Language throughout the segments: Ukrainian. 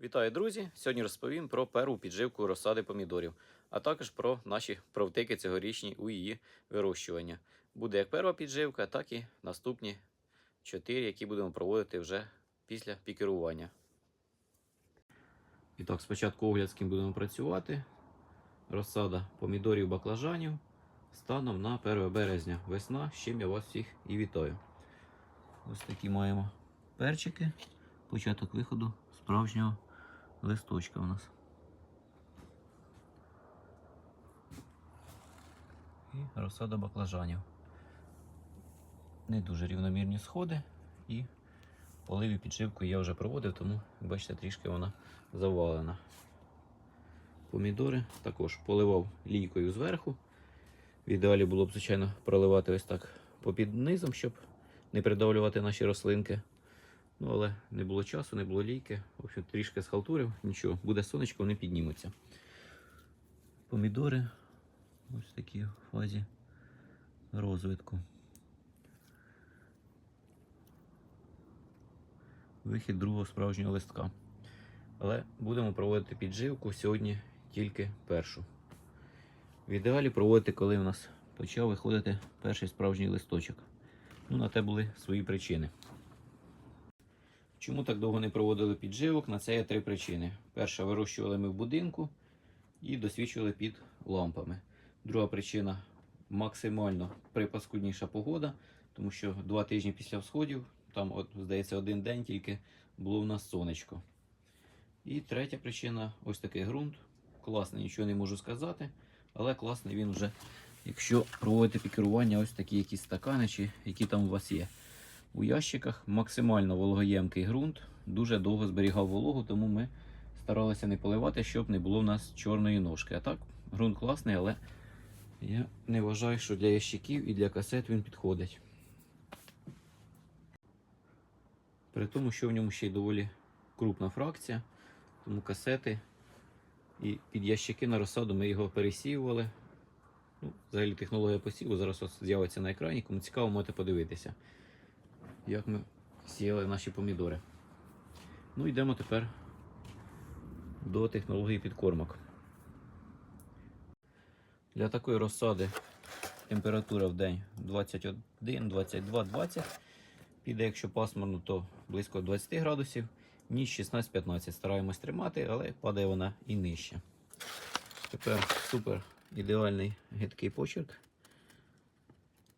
Вітаю, друзі! Сьогодні розповім про перву підживку розсади помідорів, а також про наші провтики цьогорічні у її вирощування. Буде як перша підживка, так і наступні чотири, які будемо проводити вже після пікерування. І так, спочатку огляд, з ким будемо працювати. Розсада помідорів баклажанів станом на 1 березня. Весна, з чим я вас всіх і вітаю. Ось такі маємо перчики. Початок виходу справжнього листочка у нас. І розсада баклажанів. Не дуже рівномірні сходи і поливі підшивку я вже проводив, тому бачите, трішки вона завалена. Помідори також поливав лійкою зверху. В ідеалі було б, звичайно, проливати ось так попід низом, щоб не придавлювати наші рослинки. Ну, але не було часу, не було лійки. В общем, трішки схалтурив, нічого, буде сонечко, вони піднімуться. Помідори ось такі в фазі розвитку. Вихід другого справжнього листка. Але будемо проводити підживку сьогодні тільки першу. В ідеалі проводити, коли у нас почав виходити перший справжній листочок. Ну, на те були свої причини. Чому так довго не проводили підживок? На це є три причини. Перша, вирощували ми в будинку і досвідчували під лампами. Друга причина максимально припаскудніша погода, тому що два тижні після всходів, там, от, здається, один день тільки було в нас сонечко. І третя причина ось такий ґрунт. Класний, нічого не можу сказати, але класний він вже, якщо проводити пікерування, ось такі якісь стакани, чи які там у вас є. У ящиках максимально вологоємкий ґрунт, дуже довго зберігав вологу, тому ми старалися не поливати, щоб не було в нас чорної ножки. А так, ґрунт класний, але я не вважаю, що для ящиків і для касет він підходить. При тому, що в ньому ще й доволі крупна фракція, тому касети і під ящики на розсаду ми його пересіювали. Ну, взагалі технологія посіву зараз з'явиться на екрані. Кому цікаво, можете подивитися як ми сіяли наші помідори. Ну, йдемо тепер до технології підкормок. Для такої розсади температура в день 21, 22, 20. Піде, якщо пасмурно, то близько 20 градусів, ніч 16-15. Стараємось тримати, але падає вона і нижче. Тепер супер ідеальний гидкий почерк.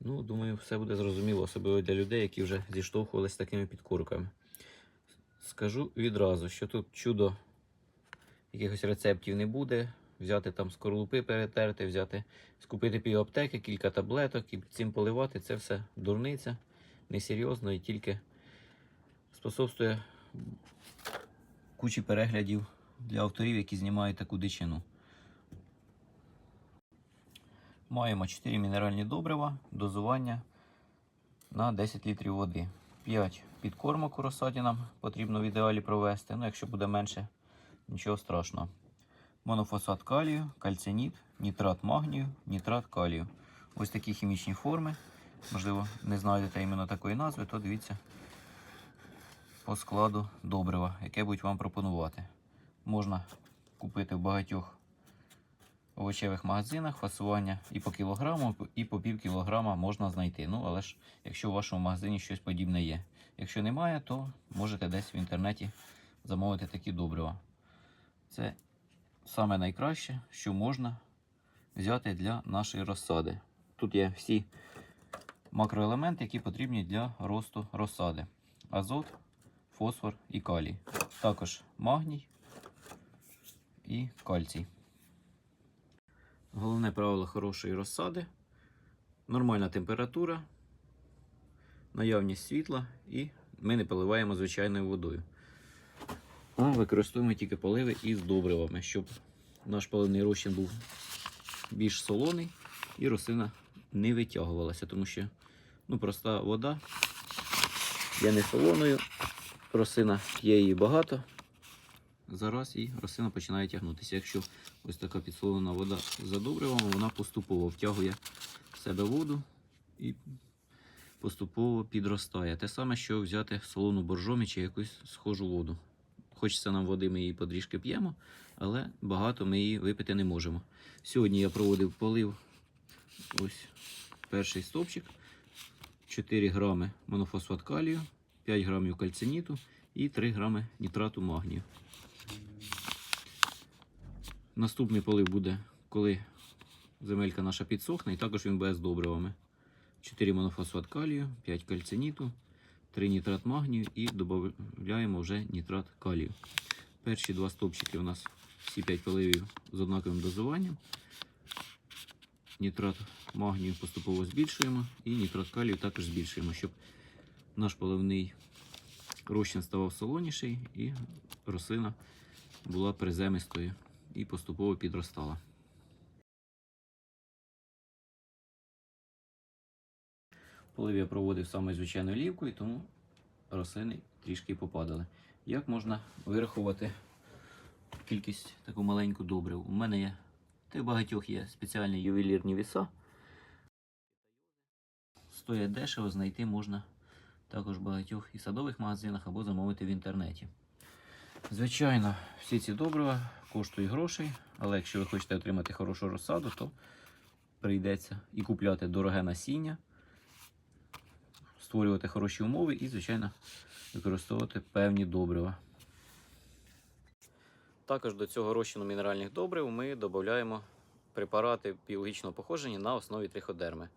Ну, думаю, все буде зрозуміло, особливо для людей, які вже зіштовхувалися такими підкурками. Скажу відразу, що тут чудо якихось рецептів не буде. Взяти там скорлупи перетерти, взяти, скупити пів аптеки, кілька таблеток і цим поливати це все дурниця, несерйозно і тільки способствує кучі переглядів для авторів, які знімають таку дичину. Маємо 4 мінеральні добрива, дозування на 10 літрів води. 5 підкормок у розсаді нам потрібно в ідеалі провести. Ну, якщо буде менше, нічого страшного. Монофосфат калію, кальциніт, нітрат магнію, нітрат калію. Ось такі хімічні форми. Можливо, не знайдете іменно такої назви, то дивіться по складу добрива, яке будуть вам пропонувати. Можна купити в багатьох овочевих магазинах фасування і по кілограму, і по пів кілограма можна знайти. Ну, але ж, якщо в вашому магазині щось подібне є. Якщо немає, то можете десь в інтернеті замовити такі добрива. Це саме найкраще, що можна взяти для нашої розсади. Тут є всі макроелементи, які потрібні для росту розсади: азот, фосфор і калій. Також магній і кальцій. Головне правило хорошої розсади, нормальна температура, наявність світла і ми не поливаємо звичайною водою. А використовуємо тільки поливи із добривами, щоб наш поливний розчин був більш солоний і рослина не витягувалася, тому що ну, проста вода є не солоною, рослина п'є її багато зараз і рослина починає тягнутися. Якщо ось така підсолена вода за вона поступово втягує в себе воду і поступово підростає. Те саме, що взяти солону боржомі чи якусь схожу воду. хочеться нам води, ми її подріжки п'ємо, але багато ми її випити не можемо. Сьогодні я проводив полив. Ось перший стовпчик. 4 грами монофосфат калію, 5 грамів кальциніту і 3 грами нітрату магнію. Наступний полив буде, коли земелька наша підсохне, і також він буде з добривами. 4 монофосфат калію, 5 кальциніту, 3 нітрат магнію і додаємо вже нітрат калію. Перші два стовпчики у нас всі 5 поливів з однаковим дозуванням. Нітрат магнію поступово збільшуємо і нітрат калію також збільшуємо, щоб наш поливний розчин ставав солоніший і рослина була приземистою і поступово підростала. Полив я проводив саме звичайною лівкою, тому рослини трішки попадали. Як можна вирахувати кількість таку маленьку добрив? У мене є, у багатьох є спеціальні ювелірні віса. Стоять дешево, знайти можна також в багатьох і садових магазинах або замовити в інтернеті. Звичайно, всі ці добрива коштують грошей, але якщо ви хочете отримати хорошу розсаду, то прийдеться і купляти дороге насіння, створювати хороші умови і, звичайно, використовувати певні добрива. Також до цього розчину мінеральних добрив ми додаємо препарати біологічного походження на основі триходерми.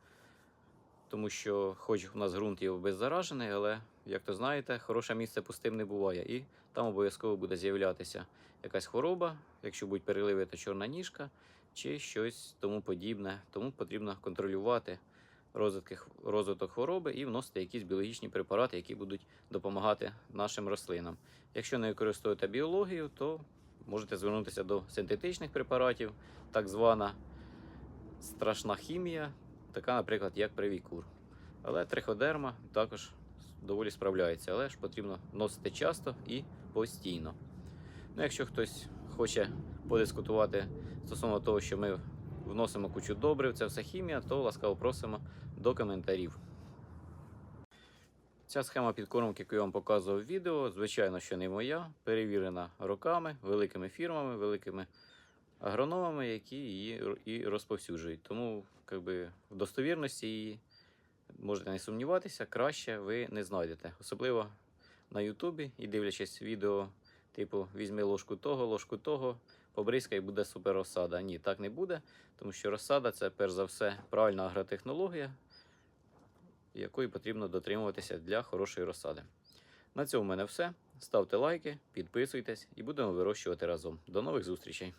Тому що, хоч у нас ґрунт є обеззаражений, але, як то знаєте, хороше місце пустим не буває. І там обов'язково буде з'являтися якась хвороба, якщо будуть переливи, то чорна ніжка чи щось тому подібне. Тому потрібно контролювати розвиток хвороби і вносити якісь біологічні препарати, які будуть допомагати нашим рослинам. Якщо не використовуєте біологію, то можете звернутися до синтетичних препаратів, так звана страшна хімія, така, наприклад, як привікур. Але триходерма також доволі справляється, але ж потрібно носити часто і постійно. Ну, якщо хтось хоче подискутувати стосовно того, що ми вносимо кучу добрив, це все хімія, то ласкаво просимо до коментарів. Ця схема підкормки, яку я вам показував в відео, звичайно, що не моя, перевірена роками, великими фірмами, великими агрономами, які її і розповсюджують. Тому якби, в достовірності її можете не сумніватися, краще ви не знайдете. Особливо на Ютубі і дивлячись відео, типу візьми ложку того, ложку того, побризкай, буде супер розсада. Ні, так не буде, тому що розсада це перш за все правильна агротехнологія, якої потрібно дотримуватися для хорошої розсади. На цьому в мене все. Ставте лайки, підписуйтесь і будемо вирощувати разом. До нових зустрічей!